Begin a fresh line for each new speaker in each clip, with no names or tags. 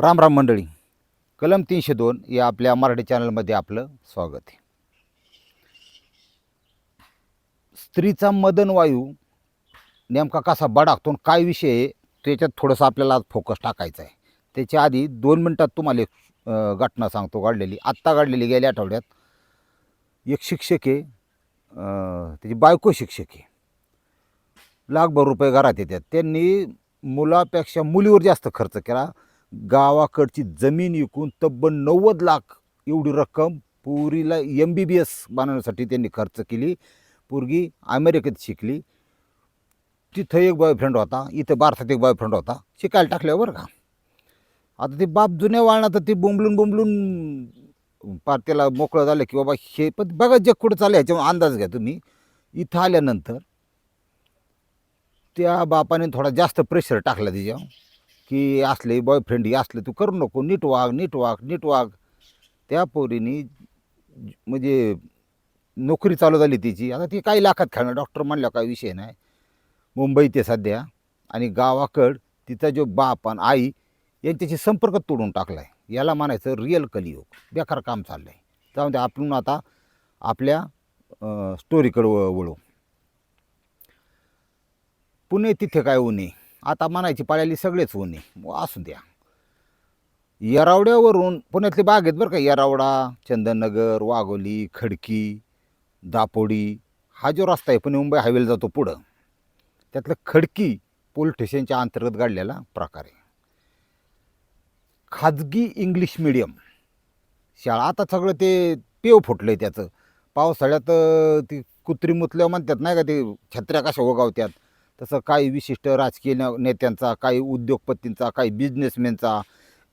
राम राम मंडळी. कलम तीनशे दोन या आपल्या मराठी चॅनलमध्ये आपलं स्वागत आहे. स्त्रीचा मदन वायू नेमका कसा बडाकतो आणि काय विषय आहे त्याच्यात थोडंसं आपल्याला आज फोकस टाकायचा आहे. त्याच्या आधी दोन मिनटात तुम्हाला एक घटना सांगतो घडलेली. आत्ता घडलेली गेल्या आठवड्यात एक शिक्षक आहे त्याची बायको शिक्षक आहे. लाखभर रुपये घरात येतात. त्यांनी मुलापेक्षा मुलीवर जास्त खर्च केला. गावाकडची जमीन विकून तब्बल नव्वद लाख एवढी रक्कम पुरीला एम बी बी एस बनवण्यासाठी त्यांनी खर्च केली. पोरगी अमेरिकेत शिकली. तिथं एक बॉयफ्रेंड होता. इथं भारतात एक बॉयफ्रेंड होता. शिकायला टाकल्यावर बरं का. आता ते बाप जुन्या वाळणार तर ते बोंबलून बोंबलून पार त्याला मोकळं झालं की बाबा हे पण बघा जग कुठं चाललं ह्याच्यावर अंदाज घ्या तुम्ही. इथं आल्यानंतर त्या बापाने थोडा जास्त प्रेशर टाकला तिच्यावर. की असले बॉयफ्रेंड हे असले तू करू नको. नीट वाघ नीट वाघ नीट वाघ त्या पोरीने म्हणजे नोकरी चालू झाली तिची. आता ती काही लाखात खेळणार डॉक्टर म्हणलं काही विषय नाही. मुंबई ते सध्या. आणि गावाकड तिचा जो बाप आणि आई यांच्याशी संपर्क तोडून टाकला आहे याला म्हणायचं रिअल कलियोग. बेकार काम चाललं आहे त्यामध्ये आपण आता आपल्या स्टोरीकडे वळू. पुणे तिथे काय उन्हे आता म्हणायची पाळ्याली सगळेच उन्हे मग असू द्या. येरावड्यावरून पुण्यातले बाग आहेत बरं का येरावडा चंदननगर वाघोली खडकी दापोडी हा जो रस्ता आहे पुणे मुंबई हायवेला जातो पुढं. त्यातलं खडकी पोलीस स्टेशनच्या अंतर्गत गाडलेला प्रकार आहे. खाजगी इंग्लिश मिडियम शाळा आता सगळं ते पेव फुटलं आहे त्याचं. पावसाळ्यात ती कुत्री मुतल्या म्हणतात नाही का ते छत्र्या कशा उगावत्यात? तसं काही विशिष्ट राजकीय न- नेत्यांचा काही उद्योगपतींचा काही बिझनेसमॅनचा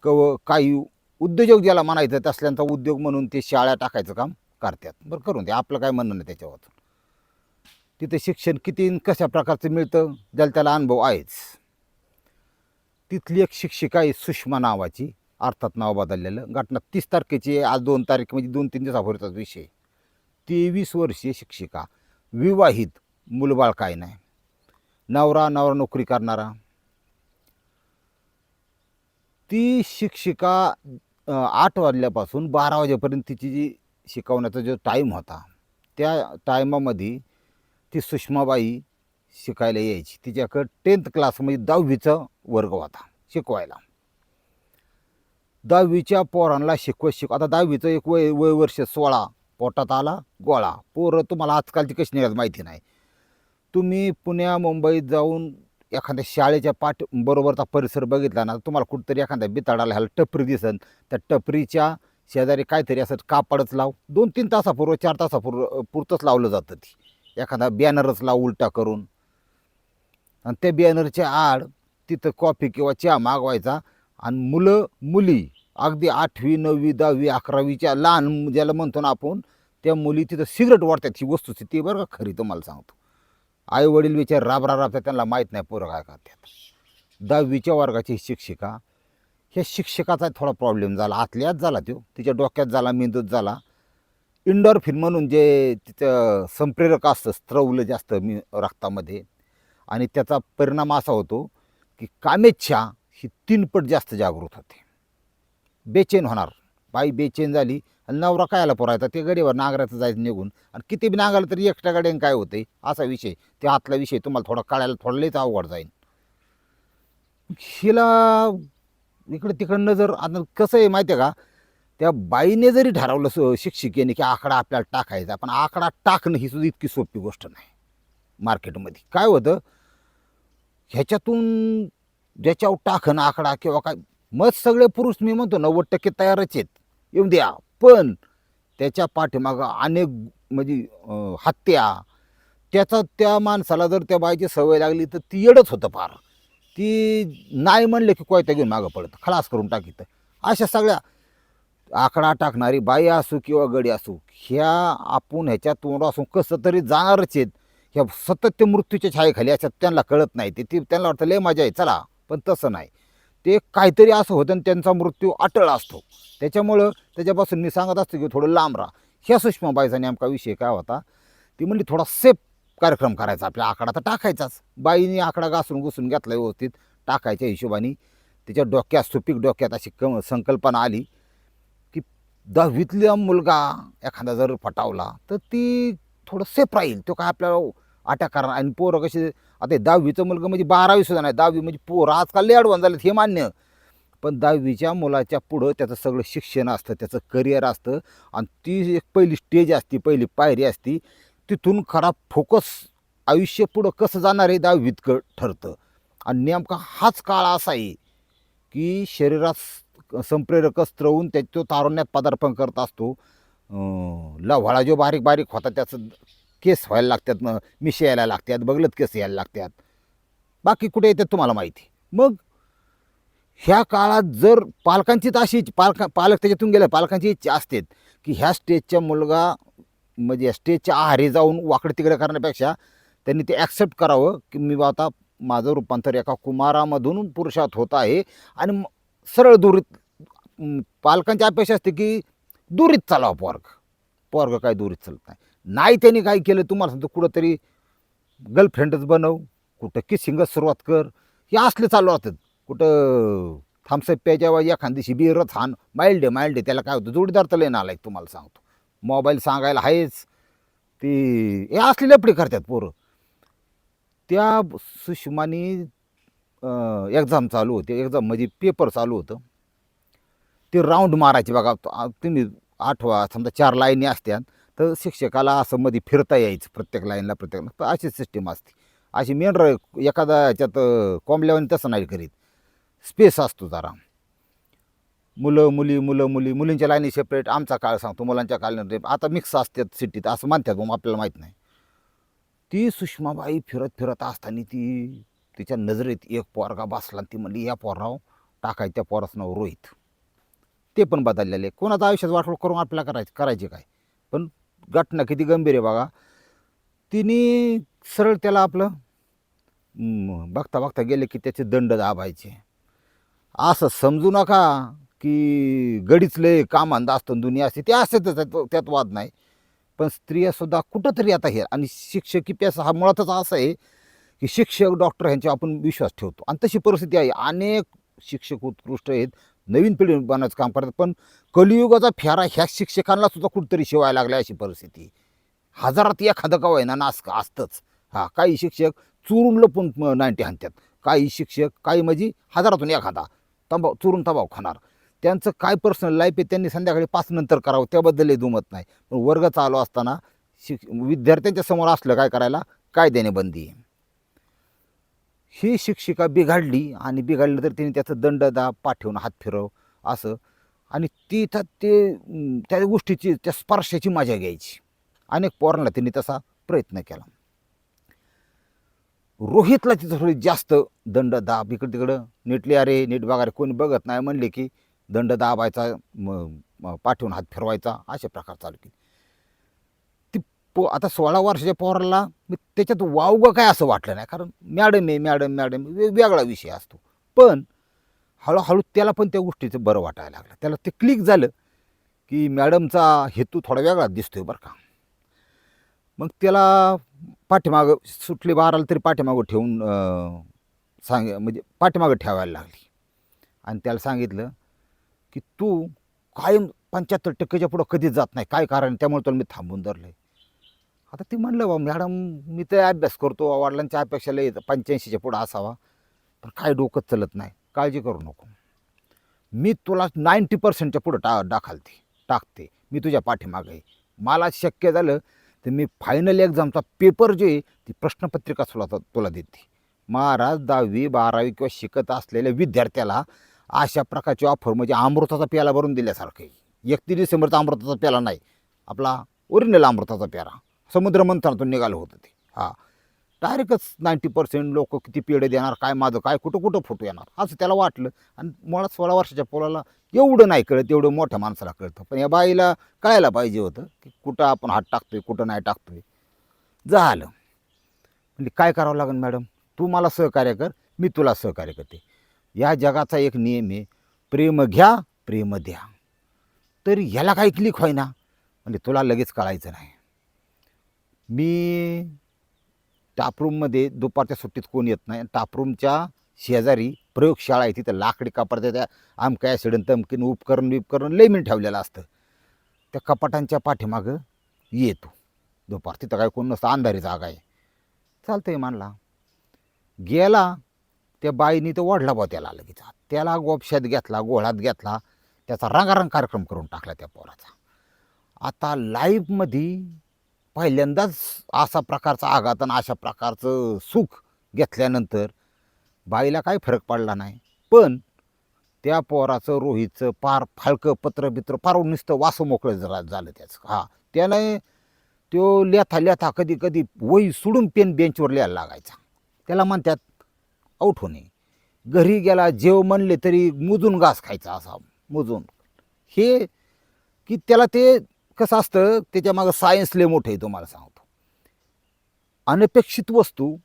कव काही उद्योजक ज्याला म्हणायचं तसल्यांचा उद्योग म्हणून ते शाळा टाकायचं काम करतात. बरं करून ते आपलं काय म्हणणं नाही त्याच्यावर तिथे शिक्षण किती कशा प्रकारचं मिळतं? ज्याला त्याला अनुभव आहेच. तिथली एक शिक्षिका आहे सुषमा नावाची. अर्थात नाव बदललेलं. घटना तीस तारखेची आज दोन तारीख म्हणजे दोन तीन दिवसापूर्वीचाच विषय तेवीस वर्षीय शिक्षिका. विवाहित. मुलबाळ काय नाही. नवरा नवरा नोकरी करणारा. ती शिक्षिका आठ वाजल्यापासून बारा वाजेपर्यंत तिची जी शिकवण्याचा जो टाईम होता त्या टायमामध्ये ती सुषमाबाई शिकायला यायची. तिच्याकडं टेन्थ क्लासमध्ये दहावीचा वर्ग होता शिकवायला. दहावीच्या पोरांना शिकवत शिकव आता दहावीचं एक वय वय वर्ष सोळा पोटात आला गोळा. पोरं तुम्हाला आजकालची कशी निघाल माहिती नाही. तुम्ही पुण्या मुंबईत जाऊन एखाद्या शाळेच्या पाठ बरोबरचा परिसर बघितला ना तुम्हाला कुठंतरी एखाद्या बिताडाला ह्याला टपरी दिसन. त्या टपरीच्या शेजारी काहीतरी असं कापडच लाव. दोन तीन तासापूर्व चार तासापूर्व पुरतंच लावलं जातं ती. एखादा बॅनरच लाव उलटा करून. आणि त्या बॅनरच्या आड तिथं कॉफी किंवा चहा मागवायचा आणि मुलं मुली अगदी आठवी नववी दहावी अकरावीच्या लहान ज्याला म्हणतो ना आपण त्या मुली तिथं सिगरेट वाढतात ही वस्तुस्थिती आहे बरं का खरी तुम्हाला सांगतो. आई वडील विचार राबरा राबतात त्यांना माहीत नाही पोरं काय करतात. दहावीच्या वर्गाची शिक्षिका ह्या शिक्षकाचा थोडा प्रॉब्लेम झाला. आतल्याच झाला तो. तिच्या डोक्यात झाला मेंदूत झाला. इंडॉरफिन म्हणून जे तिचं संप्रेरक असतं स्त्रवलं जास्त मी रक्तामध्ये. आणि त्याचा परिणाम असा होतो की कामेच्छा ही तीनपट जास्त जागृत होते. बेचैन होणार. बाई बेचैन झाली. आणि नवरा कायला पोरायचा? ते गडीवर नांगराचं जायचं निघून. आणि किती बी नांगरलं तरी एकट्या गाड्यानं काय होते असा विषय. ते आतला विषय तुम्हाला थोडा कळायला थोडं लईच अवघड जाईल हिला इकडं तिकडं नजर आता कसं आहे माहिती आहे का? त्या बाईने जरी ठरवलं स- शिक्षिकेने की आकडा आपल्याला टाकायचा पण आकडा टाकणं ही सुद्धा इतकी सोपी गोष्ट नाही. मार्केटमध्ये. काय होतं? ह्याच्यातून ज्याच्यावर टाकणं आकडा किंवा काय मग सगळे पुरुष मी म्हणतो नव्वद टक्के तयारच आहेत. येऊन द्या. पण त्याच्या पाठीमागं अनेक म्हणजे हत्या त्याचा त्या माणसाला जर त्या बाईची सवय लागली तर ती येडच होतं फार. ती नाही म्हणले की कोयता घेऊन मागं पडतं. खलास करून टाकीत. अशा सगळ्या आकडा टाकणारी बाई असू किंवा गडी असू ह्या आपण ह्याच्या तोंड असून कसं तरी जाणारच आहेत. ह्या सतत ते मृत्यूच्या छायेखाली अशा त्यांना कळत नाही. ते ती त्यांना वाटतं लय मजा आहे चला. पण तसं नाही. ते काहीतरी असं होतं आणि त्यांचा मृत्यू अटळ असतो. त्याच्यामुळं त्याच्यापासून मी सांगत असतो की थोडं लांब राहा. ह्या सुषमाबाईचा नेमका विषय काय होता? ती म्हणली थोडा सेफ कार्यक्रम करायचा आपल्या आकडा तर टाकायचाच. बाईने आकडा घासून घुसून घेतला व्यवस्थित टाकायच्या हिशोबाने. त्याच्या डोक्यात सुपीक डोक्यात अशी क संकल्पना आली की दहावीतला मुलगा एखादा जर फटावला तर ती थोडं सेफ राहील. तो काय आपल्याला अटॅक करणार? आणि पोरं कशी आता हे दहावीचं मुलगा म्हणजे बारावी सुद्धा नाही दहावी म्हणजे पोरं. आजकाल लय ॲडव्हान्स झालेत हे मान्य. पण दहावीच्या मुलाच्या पुढं त्याचं सगळं शिक्षण असतं त्याचं करिअर असतं आणि ती एक पहिली स्टेज असते पहिली पायरी असती. तिथून खरा फोकस आयुष्य पुढं कसं जाणार आहे दहावीत क ठरतं. आणि नेमका हाच काळ असा आहे की शरीरात संप्रेरक स्त्रवून त्या तो तारुण्यात पदार्पण करत असतो. लव्हाळा जो बारीक बारीक होता त्याचं केस व्हायला लागतात मग मिशी यायला लागतात बगलत केस यायला लागतात. बाकी कुठे येतात तुम्हाला माहिती? मग ह्या काळात जर पालकांची तर अशी पालका पालक त्याच्यातून गेले पालकांची इच्छा असते की ह्या स्टेजच्या मुलगा म्हणजे स्टेजच्या आहारी जाऊन वाकडे तिकडे करण्यापेक्षा त्यांनी ते ॲक्सेप्ट करावं की मी बा आता माझं रूपांतर एका कुमारामधून पुरुषात होत आहे आणि सरळ दुरीत पालकांची अपेक्षा असते की दुरीत चालावं पोरग. पोरग काय दुरीत चालत नाही. नाही त्यांनी काय केलं तुम्हाला सांगतो कुठंतरी गर्लफ्रेंडच बनव कुठं किसिंगच सुरुवात कर. हे असले चालू असतात कुठं थांबसप प्यायच्या वेळी बिर दिवशी बिरच हान माइल्ड आहे माइल्ड आहे. त्याला काय होतं जोडीदार तर लेणं आलाय तुम्हाला सांगतो. मोबाईल सांगायला आहेच. ती हे असले लपडी करतात पोरं. त्या सुषमानी एक्झाम चालू होते. एक्झाम म्हणजे पेपर चालू होतं. ते राऊंड मारायचे बघा तुम्ही आठवा समजा चार लाईनी असत्या तर शिक्षकाला असं मध्ये फिरता यायचं प्रत्येक लाईनला प्रत्येक तर अशी सिस्टीम असते. अशी मेन र एखादा ह्याच्यात कोंबल्यावर तसं नाही करीत. स्पेस असतो जरा. मुलं मुली मुलं मुली. मुलींच्या लाईनी सेपरेट आमचा काळ सांगतो मुलांच्या काळ आता मिक्स असतात सिटीत असं म्हणतात मग आपल्याला माहीत नाही. ती सुषमाबाई फिरत फिरत असताना ती तिच्या नजरेत एक पोरगा बसला आणि ती म्हणली या पोराव टाकाय त्या पोराचं नाव रोहित. ते पण बदललेले. कोणाचं आयुष्यात वाटवळ करून आपल्याला करायचं करायचे काय? पण घटना किती गंभीर आहे बघा. तिने सरळ त्याला आपलं बघता बघता गेले की त्याचे दंड दाबायचे. असं समजू नका की गडीचले कामांदा असतं दुनिया असते ते असते त्यात त्यात वाद नाही. पण स्त्रियासुद्धा कुठंतरी आता हे आणि शिक्षकी प्यासा हा मुळातच असं आहे की शिक्षक डॉक्टर ह्यांच्यावर आपण विश्वास ठेवतो. आणि तशी परिस्थिती आहे. अनेक शिक्षक उत्कृष्ट आहेत नवीन पिढी बनवायचं काम करतात. पण कलियुगाचा फेरा ह्या शिक्षकांना सुद्धा कुठंतरी शिवायला लागल्या अशी परिस्थिती. हजारात एखादं का होईना नास असतंच हा काही शिक्षक चुरून लपून नाईन्टी हाणतात. काही शिक्षक काही म्हणजे हजारातून एखादा तंबाव चुरून तबाव खाणार. त्यांचं काय पर्सनल लाईफ आहे त्यांनी संध्याकाळी पाच नंतर करावं त्याबद्दलही दुमत नाही. पण वर्ग चालू असताना शिक विद्यार्थ्यांच्या समोर असलं काय करायला? कायद्याने बंदी. आहे ही शिक्षिका बिघडली आणि बिघडलं तर तिने त्याचं दंड दा पाठवून हात फिरव असं. आणि ती तर ते त्या गोष्टीची त्या स्पर्शाची मजा घ्यायची. अनेक पोरांना तिने तसा प्रयत्न केला. रोहितला तिथं थोडी जास्त दंड दाब इकडं तिकडं नीटले अरे नीट बघा रे कोणी बघत नाही म्हणले की दंड दाबायचा म- पाठवून हात फिरवायचा अशा प्रकार चालू केले. पो आता सोळा वर्षाच्या पोराला मी त्याच्यात वावगं काय असं वाटलं नाही. कारण मॅडम आहे मॅडम मॅडम वेगळा विषय असतो. पण हळूहळू त्याला पण त्या गोष्टीचं बरं वाटायला लागलं. त्याला ते क्लिक झालं की मॅडमचा हेतू थोडा वेगळा दिसतोय बरं का. मग त्याला पाठीमागं सुटली बाराला तरी पाठीमागं ठेवून सांग म्हणजे पाठीमागं ठेवायला लागली. आणि त्याला सांगितलं की तू कायम पंच्याहत्तर टक्केच्या पुढं कधीच जात नाही. काय कारण? त्यामुळे तुला मी थांबून धरलं आहे आता ती म्हणलं बा मॅडम मी तर अभ्यास करतो वडिलांच्या अपेक्षाला येतं पंच्याऐंशीच्या पुढं असावा. पण काय डोकं चलत नाही. काळजी करू नको. मी तुला नाईंटी पर्सेंटच्या पुढं टा टाकालते टाकते. मी तुझ्या पाठीमागं आहे. मला शक्य झालं तर मी फायनल एक्झामचा पेपर जे आहे ती प्रश्नपत्रिका तुला तुला देते. महाराज दहावी बारावी किंवा शिकत असलेल्या विद्यार्थ्याला अशा प्रकारची ऑफर म्हणजे अमृताचा प्याला भरून दिल्यासारखं आहे. एकतीस डिसेंबरचा अमृताचा प्याला नाही. आपला ओरिजिनल अमृताचा प्यारा समुद्रमंथनातून निघालं होतं ते. हां. डायरेक्टच नाईंटी पर्सेंट लोक किती पेढे देणार काय माझं काय कुठं कुठं फोटो येणार? असं त्याला वाटलं. आणि मुळात सोळा वर्षाच्या पोलाला एवढं नाही कळत एवढं मोठ्या माणसाला कळतं. पण या बाईला कळायला पाहिजे होतं की कुठं आपण हात टाकतोय कुठं नाही टाकतोय. झालं. म्हणजे काय करावं लागेल मॅडम? तू मला सहकार्य कर मी तुला सहकार्य करते. या जगाचा एक नियम आहे प्रेम घ्या प्रेम द्या. तरी ह्याला काही क्लिक होईना. म्हणजे तुला लगेच कळायचं नाही. मी टापरूममध्ये दुपारच्या सुट्टीत कोण येत नाही. टापरूमच्या शेजारी प्रयोगशाळा आहे तिथं लाकडी कपाट त्या आमका ॲसिडन तमकीन उपकरण बिपकरण लेमिन ठेवलेलं असतं. त्या कपाटांच्या पाठीमागं येतो. दुपार तिथं काय कोण नसतं अंधारी जागा आहे. चालतं आहे मानला. गेला त्या बाईनी तो वाढला बा त्याला लगेच. त्याला गोपशात घेतला गोळात घेतला त्याचा रंगारंग कार्यक्रम करून टाकला त्या पोराचा. आता लाईफमध्ये पहिल्यांदाच असा प्रकारचा आघात आणि अशा प्रकारचं सुख घेतल्यानंतर बाईला काही फरक पडला नाही. पण त्या पोराचं रोहीचं पार फाळकं पत्र बित्र फार नुसतं वासं मोकळं जरा झालं त्याचं. हा त्याला तो लेथा लेथा कधी कधी वही सोडून पेन बेंचवर लिहायला लागायचा. त्याला म्हणतात आऊट होणे. घरी गेला जेव म्हणले तरी मुजून घास खायचा असा मुजून. हे की त्याला ते कसं असतं त्याच्या मागं सायन्स लय मोठं आहे तुम्हाला सांगतो. अनपेक्षित वस्तू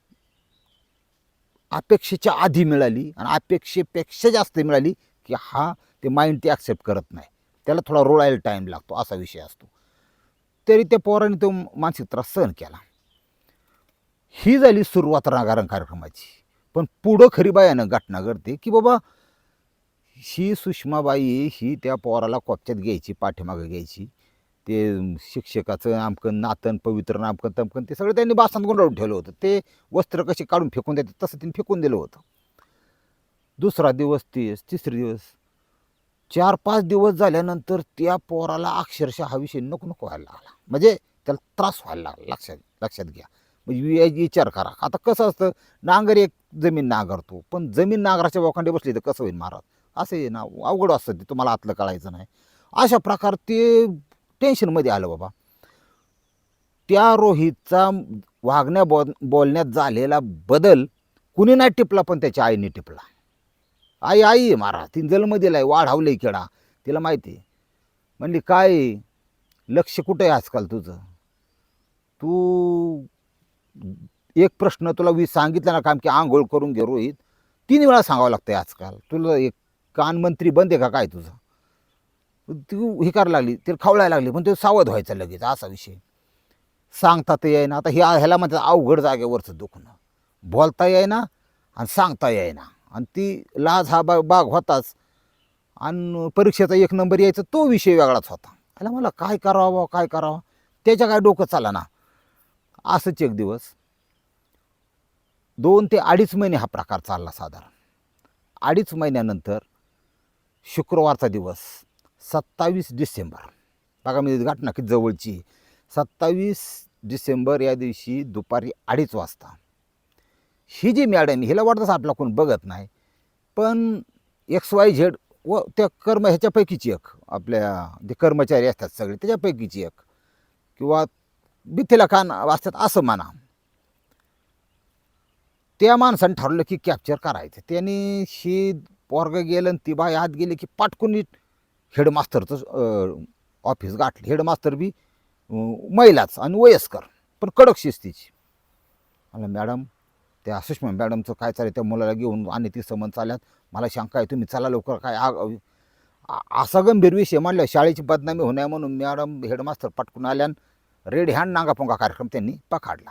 अपेक्षेच्या आधी मिळाली आणि अपेक्षेपेक्षा जास्त मिळाली की हा ते माइंड ते ॲक्सेप्ट करत नाही. त्याला थोडा रोळायला टाईम लागतो असा विषय असतो. तरी त्या पोराने तो मानसिक त्रास सहन केला. ही झाली सुरुवात रागारंग कार्यक्रमाची. पण पुढं खरी बायानं घटना घडते की बाबा ही सुषमाबाई ही त्या पोराला कोपच्यात घ्यायची पाठीमागं घ्यायची. ते शिक्षकाचं आमकं नातन पवित्र नामकन तमकन ते सगळं त्यांनी बासांत गुंडाळून ठेवलं होतं. ते वस्त्र कसे काढून फेकून देतात तसं त्यांनी फेकून दिलं होतं. दुसरा दिवस तीस तिसरे दिवस चार पाच दिवस झाल्यानंतर त्या पोराला अक्षरशः हा विषय नको नको व्हायला लागला. म्हणजे त्याला त्रास व्हायला लागला लक्षात लक्षात घ्या. म्हणजे वि- विचार करा. आता कसं असतं नांगर एक जमीन नांगरतो पण जमीन नांगराच्या बोखांडे बसली तर कसं होईल महाराज? असं ना अवघड असतं ते तुम्हाला आतलं कळायचं नाही. अशा प्रकार ते टेन्शनमध्ये आलं बाबा. त्या रोहितचा वागण्या बो बोलण्यात झालेला बदल कुणी नाही टिपला पण त्याच्या आईने टिपला. आई आई आहे मारा ती जन्म दिलाय आहे केडा तिला माहिती आहे. म्हणली काय लक्ष कुठं आहे आजकाल तुझं? तू एक प्रश्न तुला वी सांगितला ना काम की आंघोळ करून घे रोहित. तीन वेळा सांगावं लागतं आहे आजकाल. तुला एक कानमंत्री बंद आहे का? काय तुझं? ती हे करायला लागली तिला खवळायला लागली पण ते सावध व्हायचं लगेच असा विषय. सांगता तर येईना आता ह्या ह्याला म्हणतात अवघड जागेवरचं दुखणं. बोलता येईना आणि सांगता येईना. आणि ती लाज हा बा बाग होताच. आणि परीक्षेचा एक नंबर यायचा तो विषय वेगळाच होता. आला मला काय करावं बा काय करावं? त्याच्या काय डोकं चाला ना असंच एक दिवस दोन ते अडीच महिने हा प्रकार चालला साधारण. अडीच महिन्यानंतर शुक्रवारचा दिवस सत्तावीस डिसेंबर. बघा मी घटना किती जवळची सत्तावीस डिसेंबर या दिवशी दुपारी अडीच वाजता. ही जी मॅडम हिला वाटतंच आपला कोण बघत नाही पण एक्स वाय झेड व त्या कर्म ह्याच्यापैकीची एक आपल्या जे कर्मचारी असतात सगळे त्याच्यापैकीची एक. किंवा बिथेला कान वाचतात असं म्हणा. त्या माणसाने ठरवलं की कॅप्चर करायचं. त्याने ही पोरग गेलं आणि ती बाई आत गेली की पाटकून हेडमास्तरचं ऑफिस गाठलं. हेडमास्तर बी महिलाच आणि वयस्कर पण कडक शिस्तीची. मला मॅडम त्या सुषमा मॅडमचं काय चालेल त्या मुलाला घेऊन आणि ती समन चालल्यात. मला शंका आहे तुम्ही चला लवकर. काय आग असा गंभीर विषय म्हणलं शाळेची बदनामी होण्या म्हणून मॅडम हेडमास्तर पटकून आल्यान रेड हँड नागापोंगा कार्यक्रम त्यांनी पकडला.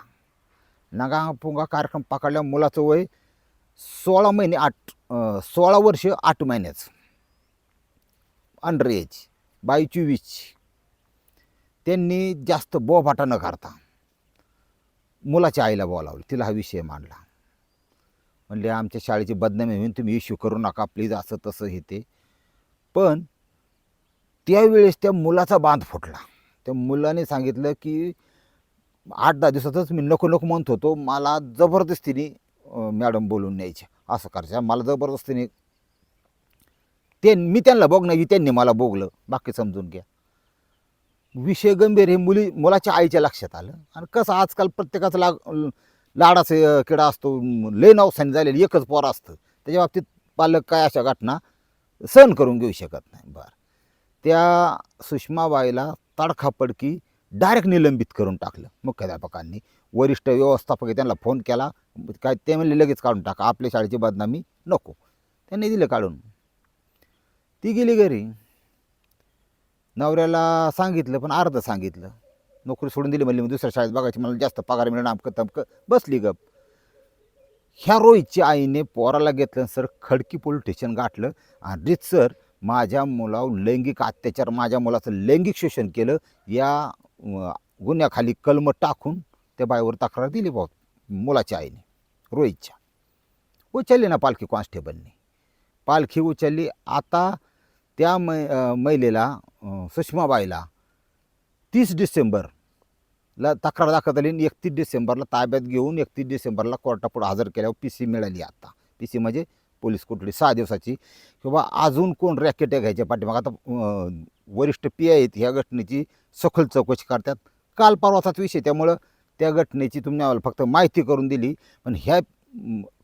नागापोंगा कार्यक्रम पकडल्या मुलाचं वय सोळा महिने आठ सोळा वर्ष आठ महिन्याचं. अंडर एज बाई चोवीसची त्यांनी जास्त बोभाटा न करता मुलाच्या आईला बोलावलं. तिला हा विषय मांडला. म्हणले आमच्या शाळेची बदनामी होईन तुम्ही इश्यू करू नका प्लीज असं तसं हे ते. पण त्यावेळेस त्या मुलाचा बांध फुटला. त्या मुलाने सांगितलं की आठ दहा दिवसातच मी नको नको म्हणत होतो. मला जबरदस्तीने मॅडम बोलून न्यायच्या. असं करायचं. मला जबरदस्तीने ते मी त्यांना बघणं त्यांनी मला बोगलं. बाकी समजून घ्या. विषय गंभीर हे मुली मुलाच्या आईच्या लक्षात आलं. आणि कसं आजकाल प्रत्येकाचं लाग लाडाचं किडा असतो. लय नवसाने झालेलं एकच पोर असतं. त्याच्या बाबतीत पालक काय अशा घटना सहन करून घेऊ शकत नाही. बरं. त्या सुषमाबाईला तडखापडकी डायरेक्ट निलंबित करून टाकलं मुख्याध्यापकांनी. वरिष्ठ व्यवस्थापक आहे, त्यांना फोन केला. काय ते म्हणले लगेच काढून टाका. आपल्या शाळेची बदनामी नको. त्यांनी दिलं काढून. ती गेली घरी. नवऱ्याला सांगितलं पण अर्धं सांगितलं. नोकरी सोडून दिली म्हणली मग दुसऱ्या शाळेत बघायची मला जास्त पगार मिळणं अमकं तमकं. बसली गप. ह्या रोहितच्या आईने पोराला घेतलं सर खडकी पोलीस स्टेशन गाठलं. आणि सर माझ्या मुलावर लैंगिक अत्याचार माझ्या मुलाचं लैंगिक शोषण केलं या गुन्ह्याखाली कलम टाकून त्या बाईवर तक्रार दिली भाऊ मुलाच्या आईने रोहितच्या. उचलली ना पालखी कॉन्स्टेबलने. पालखी उचलली. आता त्या मै महिलेला सुषमाबाईला तीस डिसेंबरला तक्रार दाखल झाली आणि एकतीस डिसेंबरला ताब्यात घेऊन एकतीस डिसेंबरला कोर्टापुढे हजर केल्यावर पी सी मिळाली आता. पी सी म्हणजे पोलीस कोठडी सहा दिवसाची. किंवा अजून कोण रॅकेट घ्यायच्या पाठीमाग? आता वरिष्ठ पी आहेत ह्या घटनेची सखोल चौकशी करतात. काल परवाचाच विषय त्यामुळं त्या घटनेची तुम्ही आम्हाला फक्त माहिती करून दिली. पण ह्या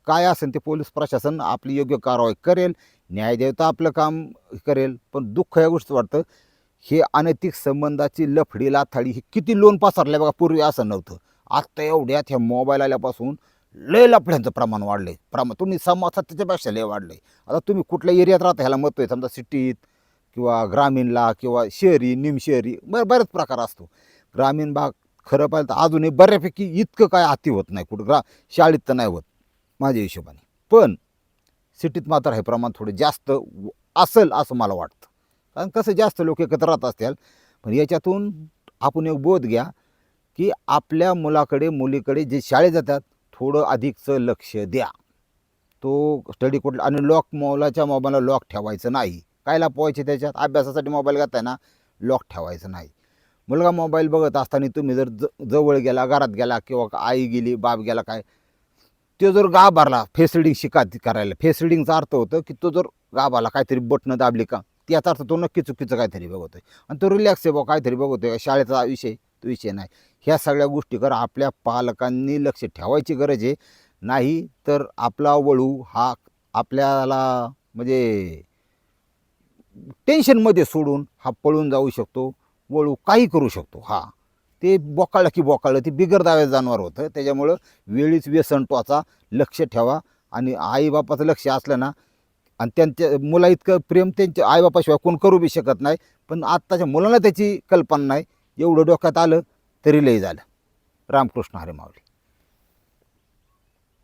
काय असेल ते पोलीस प्रशासन आपली योग्य कारवाई करेल. न्यायदेवता आपलं काम करेल पण दुःख या गोष्टी वाटतं हे अनैतिक संबंधाची लफडी लाथाडी हे किती लोन पसरल्या बघा पूर्वी असं नव्हतं. आत्ता एवढ्यात ह्या मोबाईल आल्यापासून लय लफड्यांचं प्रमाण वाढलंय. प्रमाण तुम्ही समाजात त्याच्यापेक्षा लय वाढलंय. आता तुम्ही कुठल्या एरियात राहता ह्याला मत आहे? समजा सिटीत किंवा ग्रामीणला किंवा शहरी निमशहरी बर बरेच प्रकार असतो. ग्रामीण भाग खरं पाहिलं तर अजूनही बऱ्यापैकी इतकं काय हाती होत नाही. कुठं ग्रा शाळेत तर नाही होत माझ्या हिशोबाने. पण सिटीत मात्र हे प्रमाण थोडं जास्त असेल असं मला वाटतं. कारण कसं जास्त लोक एकत्र राहत असतील पण याच्यातून आपण एक बोध घ्या की आपल्या मुलाकडे मुलीकडे जे शाळेत जातात थोडं अधिकचं लक्ष द्या. तो स्टडी कुठला आणि लॉक मोबाईलच्या मोबाईलला लॉक ठेवायचं नाही. कायला पोहायचे त्याच्यात? अभ्यासासाठी मोबाईल घेताय ना? लॉक ठेवायचं नाही. मुलगा मोबाईल बघत असताना तुम्ही जर ज जवळ गेला घरात गेला किंवा आई गेली बाप गेला काय तो जर गाभारला फेस रिडिंग शिका करायला फेस रिडिंगचा अर्थ होतं की तो जर गाभारला काहीतरी बटणं दाबली का त्याचा अर्थ तो नक्की चुकीचं काहीतरी बघतोय. आणि तो रिलॅक्स आहे बा काहीतरी बघतोय. शाळेचा विषय तो विषय नाही. ह्या सगळ्या गोष्टीकर आपल्या पालकांनी लक्ष ठेवायची गरज आहे. नाही तर आपला वळू हा आपल्याला म्हणजे टेन्शनमध्ये सोडून हा पळून जाऊ शकतो. वळू काही करू शकतो. हा. ते बोकाळलं की बोकाळलं ते बिगर दाव्या जानवर होतं. त्याच्यामुळं वेळीच व्यसन टोचा लक्ष ठेवा आणि आईबापाचं लक्ष असलं ना आणि त्यांच्या मुला इतकं प्रेम त्यांच्या आईबापाशिवाय कोण करू बी शकत नाही. पण आत्ताच्या मुलांना त्याची कल्पना नाही. एवढं डोक्यात आलं तरी लय झालं. रामकृष्ण हरे माऊली.